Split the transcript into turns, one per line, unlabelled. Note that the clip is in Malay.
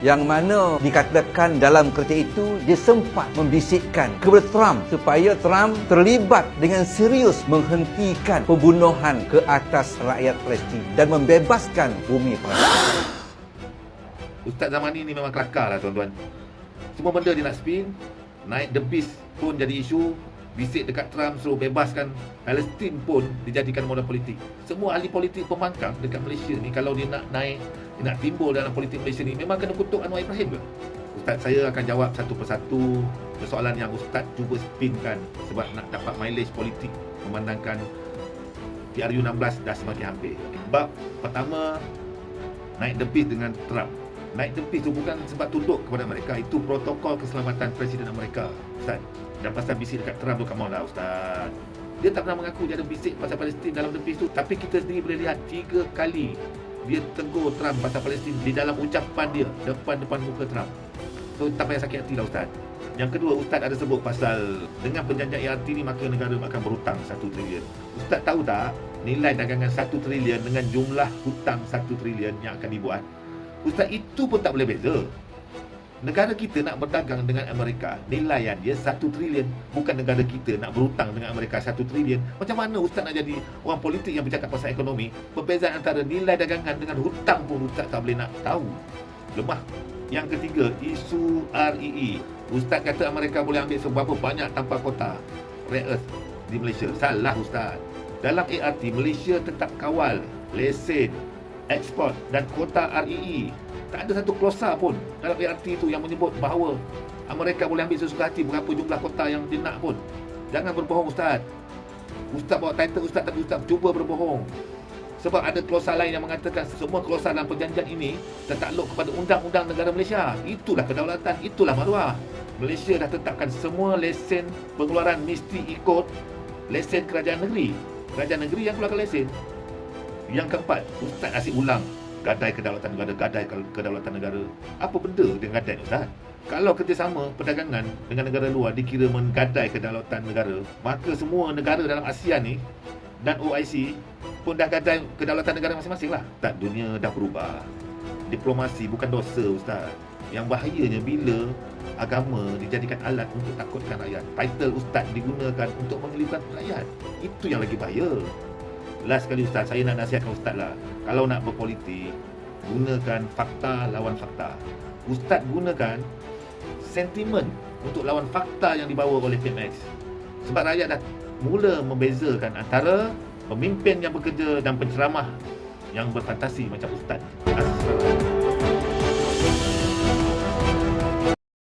yang mana dikatakan dalam kereta itu dia sempat membisikkan kepada Trump supaya Trump terlibat dengan serius menghentikan pembunuhan ke atas rakyat Palestin dan membebaskan bumi Palestin.
Ustaz zaman ni memang kelakar lah tuan-tuan. Semua benda dia nak spin, naik the beast pun jadi isu, bisik dekat Trump suruh bebaskan Palestin pun dijadikan modal politik. Semua ahli politik pembangkang dekat Malaysia ni kalau dia nak naik, dia nak timbul dalam politik Malaysia ni memang kena kutuk Anwar Ibrahim ke? Ustaz saya akan jawab satu persatu persoalan yang Ustaz cuba spinkan sebab nak dapat mileage politik memandangkan PRU16 dah semakin hampir. Bab pertama naik beast dengan Trump. Naik beast tu bukan sebab tunduk kepada mereka, itu protokol keselamatan Presiden Amerika. Ustaz, dan pasal bisik dekat Trump tu, come on lah Ustaz. Dia tak pernah mengaku dia ada bisik pasal Palestin dalam beast tu. Tapi kita sendiri boleh lihat tiga kali dia tegur Trump pasal Palestin di dalam ucapan dia depan-depan muka Trump. So tak payah sakit hati lah Ustaz. Yang kedua, Ustaz ada sebut pasal dengan perjanjian ART ni maka negara akan berhutang 1 trilion. Ustaz tahu tak nilai dagangan 1 trilion dengan jumlah hutang 1 trilion yang akan dibuat? Ustaz itu pun tak boleh beza. Negara kita nak berdagang dengan Amerika, nilaian dia 1 trilion. Bukan negara kita nak berhutang dengan Amerika 1 trilion. Macam mana Ustaz nak jadi orang politik yang bercakap pasal ekonomi? Perbezaan antara nilai dagangan dengan hutang pun Ustaz tak boleh nak tahu. Lemah. Yang ketiga, isu REE. Ustaz kata Amerika boleh ambil seberapa banyak tanpa kota rare earth di Malaysia. Salah Ustaz. Dalam ART, Malaysia tetap kawal lesen, ekspor dan kota REE. Tak ada satu klausa pun dalam ART tu yang menyebut bahawa Amerika boleh ambil sesuka hati berapa jumlah kota yang dia nak pun. Jangan berbohong Ustaz. Ustaz bawa title Ustaz tapi Ustaz cuba berbohong. Sebab ada klausa lain yang mengatakan semua klausa dalam perjanjian ini tertakluk kepada undang-undang negara Malaysia. Itulah kedaulatan, itulah maruah. Malaysia dah tetapkan semua lesen pengeluaran mesti ikut lesen kerajaan negeri. Kerajaan negeri yang keluarkan lesen. Yang keempat, Ustaz asyik ulang gadai kedaulatan negara, gadai kedaulatan negara. Apa benda dengan gadai Ustaz? Kalau kerjasama perdagangan dengan negara luar dikira menggadai kedaulatan negara, maka semua negara dalam ASEAN ni dan OIC pun dah gadai kedaulatan negara masing-masing lah. Tak, dunia dah berubah. Diplomasi bukan dosa Ustaz. Yang bahayanya bila agama dijadikan alat untuk takutkan rakyat. Title Ustaz digunakan untuk mengelipkan rakyat. Itu yang lagi bahaya. Last sekali Ustaz, saya nak nasihatkan Ustaz lah. Kalau nak berpolitik, gunakan fakta lawan fakta. Ustaz gunakan sentimen untuk lawan fakta yang dibawa oleh PMX. Sebab rakyat dah mula membezakan antara pemimpin yang bekerja dan penceramah yang berfantasi macam Ustaz. Assalamualaikum.